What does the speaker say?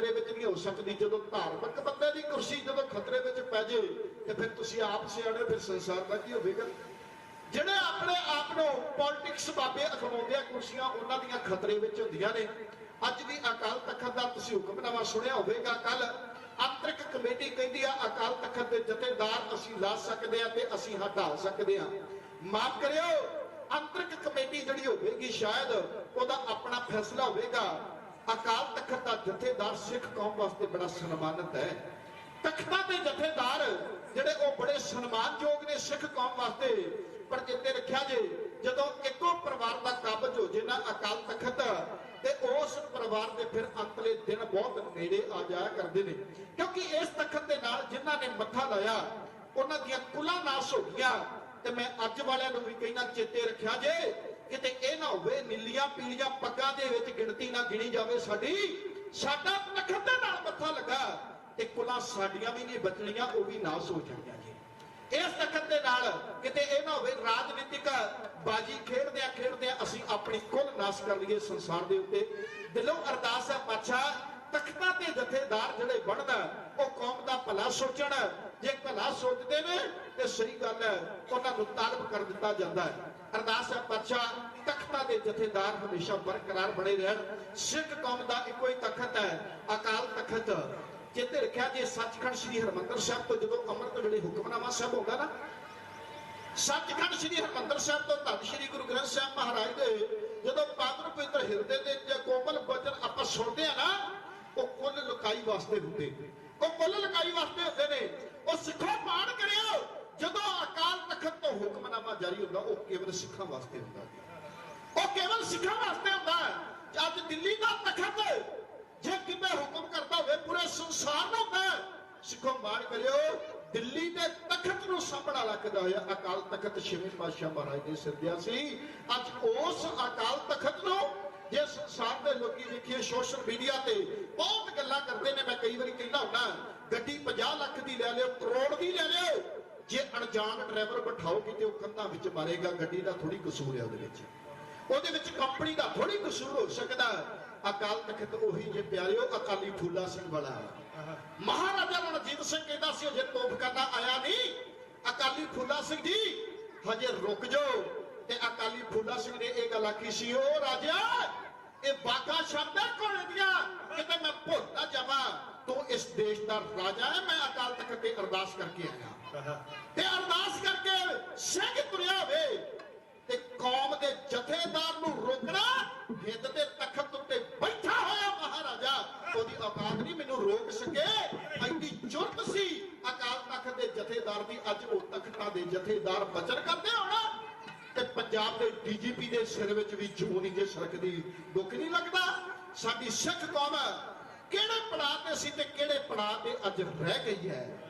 ਖਤਰੇ ਵਿੱਚ ਨਹੀਂ ਹੋ ਸਕਦੀ, ਜਦੋਂ ਧਾਰਮਿਕ ਬੰਦੇ ਦੀ ਕੁਰਸੀ ਜਦੋਂ ਖਤਰੇ ਵਿੱਚ ਪੈ ਜੇ, ਤੇ ਫਿਰ ਤੁਸੀਂ ਆਪ ਸਿਆਣੇ, ਫਿਰ ਸੰਸਾਰ ਦਾ ਕੀ ਹੋਵੇਗਾ। ਜਿਹੜੇ ਆਪਣੇ ਆਪ ਨੂੰ ਪੋਲਿਟਿਕਸ ਬਾਬੇ ਅਖਵਾਉਂਦੇ ਆ, ਕੁਰਸੀਆਂ ਉਹਨਾਂ ਦੀਆਂ ਖਤਰੇ ਵਿੱਚ ਹੁੰਦੀਆਂ ਨੇ। ਅੱਜ ਦੀ ਅਕਾਲ ਤਖਤ ਦਾ ਤੁਸੀਂ ਹੁਕਮਨਾਮਾ ਸੁਣਿਆ ਹੋਵੇਗਾ ਕੱਲ ਅੰਤਰਿਕ ਕਮੇਟੀ ਕਹਿੰਦੀ ਆ, ਅਕਾਲ ਤਖਤ ਦੇ ਜਥੇਦਾਰ ਅਸੀਂ ਲਾ ਸਕਦੇ ਆ ਤੇ ਅਸੀਂ ਹਟਾ ਸਕਦੇ ਆ। ਮਾਫ ਕਰਿਓ, ਅੰਤਰਿਕ ਕਮੇਟੀ ਜਿਹੜੀ ਹੋਵੇਗੀ, ਸ਼ਾਇਦ ਉਹਦਾ ਆਪਣਾ ਫੈਸਲਾ ਹੋਵੇਗਾ। ਅਕਾਲ ਤਖਤ ਦਾ ਜਥੇਦਾਰ ਸਿੱਖ ਕੌਮ ਵਾਸਤੇ ਬੜਾ ਸਨਮਾਨਿਤ ਹੈ। ਤਖਤਾਂ ਦੇ ਜਥੇਦਾਰ ਜਿਹੜੇ ਉਹ ਬੜੇ ਸਨਮਾਨਯੋਗ ਨੇ ਸਿੱਖ ਕੌਮ ਵਾਸਤੇ, ਪਰ ਜਿੱਤੇ ਰੱਖਿਆ ਜੇ, ਜਦੋਂ ਇੱਕੋ ਪਰਿਵਾਰ ਦਾ ਕਾਬਜ ਹੋ ਜੇ ਨਾ ਅਕਾਲ ਤਖਤ ਤੇ ਉਸ ਪਰਿਵਾਰ ਦੇ ਫਿਰ ਅੰਤਲੇ ਦਿਨ ਬਹੁਤ ਨੇੜੇ ਆ ਜਾਇਆ ਕਰਦੇ ਨੇ। ਕਿਉਂਕਿ ਇਸ ਤਖਤ ਦੇ ਨਾਲ ਜਿਨ੍ਹਾਂ ਨੇ ਮੱਥਾ ਲਾਇਆ, ਉਹਨਾਂ ਦੀਆਂ ਕੁਲਾਂ ਨਾਸ ਹੋ ਗਈਆਂ ਤੇ ਮੈਂ ਅੱਜ ਵਾਲਿਆਂ ਨੂੰ ਵੀ ਕਹਿਣਾ ਚੇਤੇ ਰੱਖਿਆ ਜੇ ਕਿਤੇ ਇਹ ਨਾ ਹੋਵੇ, ਨੀਲੀਆਂ ਪੀਲੀਆਂ ਪੱਗਾਂ ਦੇ ਵਿੱਚ ਗਿਣਤੀ ਨਾ ਗਿਣੀ ਜਾਵੇ ਸਾਡੀ। ਸਾਡਾ ਤਖਤ ਨਾਲ ਮੱਥਾ ਲੱਗਾ ਤੇ ਕੁਲਾਂ ਸਾਡੀਆਂ ਵੀ ਨਹੀਂ ਬਚਣੀਆਂ, ਉਹ ਵੀ ਨਾਸ ਹੋ ਜਾਣੀਆਂ ਜੀ। ਇਸ ਤਖਤ ਦੇ ਨਾਲ ਕਿਤੇ ਇਹ ਨਾ ਹੋਵੇ, ਰਾਜਨੀਤਿਕ ਬਾਜੀ ਖੇਡਦਿਆਂ ਖੇਡਦਿਆਂ ਅਸੀਂ ਆਪਣੀ ਕੁੱਲ ਨਾਸ ਕਰ ਲਈਏ ਸੰਸਾਰ ਦੇ ਉੱਤੇ। ਦਿਲੋਂ ਅਰਦਾਸ ਹੈ, ਪਾਤਸ਼ਾਹ, ਤਖਤਾਂ ਤੇ ਜਥੇਦਾਰ ਜਿਹੜੇ ਬਣਦਾ, ਉਹ ਕੌਮ ਭਲਾ ਸੋਚਣ। ਜੇ ਭਲਾ ਸੋਚਦੇ ਨੇ, ਤੇ ਸਹੀ ਗੱਲ ਹੈ, ਉਹਨਾਂ ਨੂੰ ਤਾਲਬ ਕਰ ਦਿੱਤਾ ਜਾਂਦਾ ਹੈ। ਅਰਦਾਸ ਹੈ ਪਾਤਸ਼ਾਹ ਤਖਤਾਂ ਦੇ ਜਥੇਦਾਰ ਹਮੇਸ਼ਾ ਬਰਕਰਾਰ ਬਣੇ ਰਹਿਣ। ਸਿੱਖ ਕੌਮ ਦਾ ਇੱਕੋ ਹੀ ਤਖਤ ਹੈ, ਅਕਾਲ ਤਖਤ। ਜਿੱਤੇ ਰੱਖਿਆ ਜੇ, ਸੱਚਖੰਡ ਸ੍ਰੀ ਹਰਮੰਦਰ ਸਾਹਿਬ ਤੋਂ ਜਦੋਂ ਅੰਮ੍ਰਿਤ ਵੇਲੇ ਹੁਕਮਨਾਮਾ ਸਾਹਿਬ ਹੋਗਾ ਨਾ, ਸੱਚਖੰਡ ਸ੍ਰੀ ਹਰਮੰਦਰ ਸਾਹਿਬ ਤੋਂ ਧੰਨ ਸ੍ਰੀ ਗੁਰੂ ਗ੍ਰੰਥ ਸਾਹਿਬ ਮਹਾਰਾਜ ਦੇ, ਜਦੋਂ ਪਾਵਨ ਪਵਿੱਤਰ ਹਿਰਦੇ ਦੇ ਜੇ ਕੋਮਲ ਬਚਨ ਆਪਾਂ ਸੁਣਦੇ ਆ ਨਾ, ਉਹ ਕੁੱਲ ਲੁਕਾਈ ਵਾਸਤੇ ਹੁੰਦੇ ਉਹ ਕੁੱਲ ਲੁਕਾਈ ਵਾਸਤੇ ਹੁੰਦੇ ਨੇ। ਉਹ ਸਿੱਖੋ ਮਾਣ ਕਰਿਓ। ਜਦੋਂ ਅਕਾਲ ਤਖਤ ਤੋਂ ਹੁਕਮਨਾਮਾ ਜਾਰੀ ਹੁੰਦਾ, ਉਹ ਕੇਵਲ ਸਿੱਖਾਂ ਵਾਸਤੇ ਹੁੰਦਾ। ਉਹ ਕੇਵਲ ਸਿੱਖਾਂ ਵਾਸਤੇ ਹੁੰਦਾ ਅੱਜ ਦਿੱਲੀ ਦਾ ਤਖਤ, ਜੇ ਕਿਤੇ ਹੁਕਮ ਕਰਦਾ ਹੋਵੇ, ਪੂਰੇ ਸੰਸਾਰ ਨੂੰ ਹੁੰਦਾ ਸਿੱਖੋ ਮਾਣ ਕਰਿਓ। ਦਿੱਲੀ ਦੇ ਤਖਤ ਨੂੰ ਸਾਹਮਣਾ ਲੱਗਦਾ ਹੋਇਆ। ਅਕਾਲ ਤਖਤ ਛੇਵੇਂ ਪਾਤਸ਼ਾਹ ਮਹਾਰਾਜ ਨੇ ਸਿਰਜਿਆ ਸੀ। ਅੱਜ ਉਸ ਅਕਾਲ ਤਖਤ ਨੂੰ ਜੇ ਸੰਸਾਰ ਦੇ ਲੋਕੀ ਦੇਖੀਏ ਸੋਸ਼ਲ ਮੀਡੀਆ ਤੇ ਬਹੁਤ ਗੱਲਾਂ ਕਰਦੇ ਨੇ। ਮੈਂ ਕਈ ਵਾਰੀ ਕਹਿੰਦਾ ਹੁੰਦਾ, ਗੱਡੀ 50 ਲੱਖ ਦੀ ਲੈ ਲਿਓ, ਕਰੋੜ ਦੀ ਲੈ ਲਿਓ। ਜੇ ਅਣਜਾਣ ਡਰਾਈਵਰ ਬਿਠਾਓ ਕਿਤੇ, ਉਹ ਕੰਧਾਂ ਵਿੱਚ ਮਾਰੇਗਾ, ਗੱਡੀ ਦਾ ਥੋੜੀ ਕਸੂਰ ਹੈ ਉਹਦੇ ਵਿੱਚ। ਉਹਦੇ ਵਿੱਚ ਕੰਪਨੀ ਦਾ ਥੋੜੀ ਕਸੂਰ ਹੋ ਸਕਦਾ। ਅਕਾਲ ਤਖਤ ਉਹੀ ਜੇ ਪਿਆਰਿਓ, ਅਕਾਲੀ ਫੂਲਾ ਸਿੰਘ ਵਾਲਾ। ਮਹਾਰਾਜਾ ਰਣਜੀਤ ਸਿੰਘ ਕਹਿੰਦਾ ਸੀ ਜੇ ਤੋਪ ਕਰਨਾ ਆਇਆ ਨਹੀਂ, ਅਕਾਲੀ ਫੂਲਾ ਸਿੰਘ ਜੀ, ਹਜੇ ਰੁਕ ਜਾਓ। ਤੇ ਅਕਾਲੀ ਫੂਲਾ ਸਿੰਘ ਨੇ ਇਹ ਗੱਲ ਆਖੀ ਸੀ ਉਹ ਰਾਜਾ ਇਹ ਬਾਗਾ ਸ਼ਬਦ ਕੋਲੇ ਦੀਆਂ ਕਿਤੇ ਮੈਂ ਭੁੱਲ ਨਾ ਜਾਵਾਂ। ਤੂੰ ਇਸ ਦੇਸ਼ ਦਾ ਰਾਜਾ ਹੈ, ਮੈਂ ਅਕਾਲ ਤਖਤ ਤੇ ਅਰਦਾਸ ਕਰਕੇ ਆਇਆ। ਤੇ ਅਰਦਾਸ ਕਰਕੇ ਸਿੰਘ ਤੁਰਿਆ ਹੋਵੇ ਤੇ ਕੌਮ ਦੇ ਜਥੇਦਾਰ ਨੂੰ ਰੋਕਣਾ ਹਿੱਤ ਦੇ ਤਖਤ ਉੱਤੇ ਬੈਠਾ ਹੋਇਆ ਮਹਾਰਾਜਾ, ਉਹਦੀ ਔਕਾਤ ਨਹੀਂ ਮੈਨੂੰ ਰੋਕ ਸਕੇ। ਐਡੀ ਜੁਰਤ ਸੀ ਅਕਾਲ ਤਖਤ ਦੇ ਜਥੇਦਾਰ ਦੀ, ਅੱਜ ਉਹ ਤਖਤਾਂ ਦੇ ਜਥੇਦਾਰ ਬਚਨ ਕਰਦੇ ਹੋਣਾ। ਤੇ ਪੰਜਾਬ ਦੇ ਡੀਜੀਪੀ ਦੇ ਸਿਰ ਵਿੱਚ ਵੀ ਜੂਨ ਦੇ ਜੇ ਸਰਕਦੀ ਦੁੱਖ ਨਹੀਂ ਲੱਗਦਾ। ਸਾਡੀ ਸਿੱਖ ਕੌਮ ਕਿਹੜੇ ਪੜਾਅ ਤੇ ਸੀ ਤੇ ਕਿਹੜੇ ਪੜਾਅ ਤੇ ਅੱਜ ਰਹਿ ਗਈ ਹੈ?